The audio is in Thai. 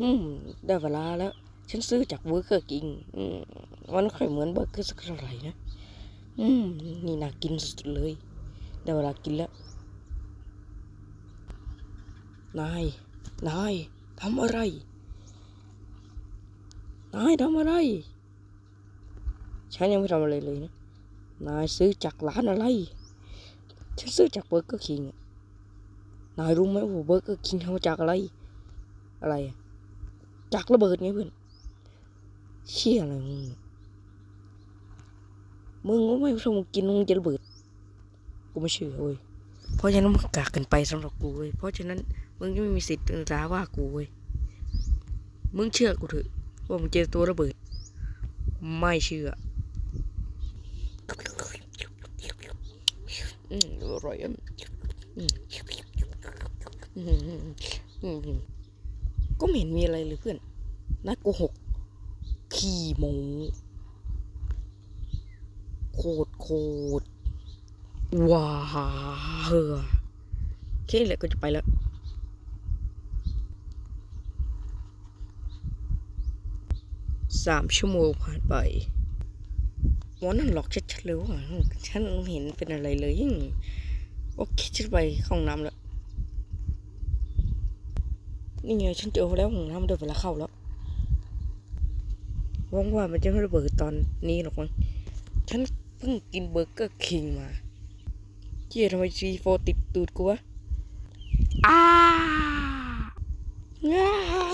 อืมได้เวลาแล้ว ฉันซื้อจากเบอร์เกอร์กิงมันค่อยเหมือนเบอร์เกอร์สักเท่าไหร่นะอืมนี่น่ากินสุดเลย ได้เวลากินแล้ว นาย นายทำอะไร นายทำอะไร ฉันยังไม่ทำอะไรเลยนะ นายซื้อจากร้านอะไร ฉันซื้อจากเบอร์เกอร์คิง นายรู้ไหมว่าเบอร์เกอร์คิงทำมาจากอะไร อะไรอะ จากระเบิดไงเพื่อนเชี่ยอะไรมึงมึงก็ไม่ชมกินมึงจะระเบิด กูไม่เชื่อเว้ยเพราะฉะนั้นมึงกากกันไปสำหรับกูเว้ยเพราะฉะนั้นมึงจะไม่มีสิทธิ์จะว่ากูเว้ยมึงเชื่อกูเถอะว่ามึงเจอตัวระเบิด ไม่เชื่ออืมอร่อยอะอืมอืมอืม ก็ไม่เห็นมีอะไรเลยเพื่อนนักโกหกขี่โมโคตรโคตรว้าเฮอแค่นี้แหละก็จะไปแล้วสามชั่วโมงผ่านไปวันนั้นหลอกชัดๆเลยว่าฉันเห็นเป็นอะไรเลยยิ่งโอเคฉันไปเข้าห้องน้ำแล้ว นี่ไงฉันเจอแล้วห้องน้ำเดินเวลาเข้าแล้วหวังว่ามันจะไม่ระเบิดตอนนี้หรอกมั้งฉันเพิ่งกินเบอร์เกอร์คิงมาเจี๊ยทำไมซีโฟติดตูดกูวะอ้าง่า